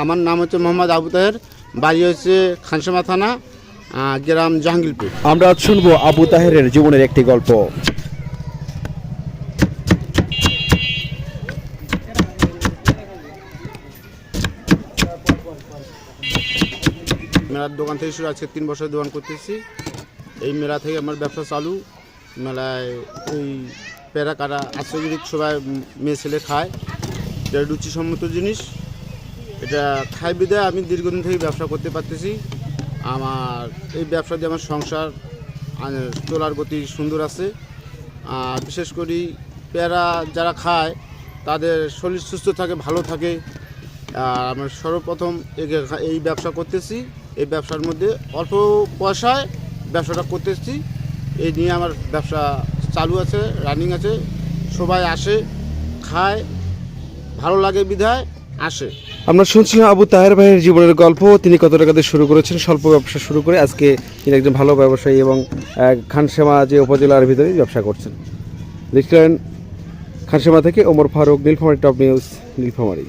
আমার নাম হচ্ছে মোহাম্মদ আবু তাহের বাড়ি হচ্ছে খানসামা থানা গ্রাম জাহাঙ্গীরপুর। আমরা শুনব আবু তাহেরের জীবনের একটি গল্প। মেলার দোকান থেকে শুরু আজকে তিন বছর দোকান করতেছি। এই মেলা থেকে আমার ব্যবসা চালু। মেলায় ওই প্যারা কাটা আশ্রয়গিরিক সবাই মেয়ে ছেলে খায়। এটা রুচিসম্মত জিনিস। এটা খাই বিদায় আমি দীর্ঘদিন থেকে ব্যবসা করতে পারতেছি। আমার এই ব্যবসা দিয়ে আমার সংসার চলার গতি সুন্দর আছে। আর বিশেষ করি প্যারা যারা খায়, তাদের শরীর সুস্থ থাকে, ভালো থাকে। আর আমার সর্বপ্রথম এই ব্যবসা করতেছি। এই ব্যবসার মধ্যে অল্প পয়সায় ব্যবসাটা করতেছি। এই নিয়ে আমার ব্যবসা চালু আছে, রানিং আছে। সবাই আসে, খায়, ভালো লাগে বিধায়, আসে। আমরা শুনছিলাম আবু তাহের ভাইয়ের জীবনের গল্প। তিনি কত টাকা দিয়ে শুরু করেছেন? স্বল্প ব্যবসা শুরু করে আজকে তিনি একজন ভালো ব্যবসায়ী এবং খানসেমা যে উপজেলার ভিতরে ব্যবসা করছেন। দেখছিলেন খানসেমা থেকে ওমর ফারুক, নীলফামারি টপ নিউজ, নীলফামারী।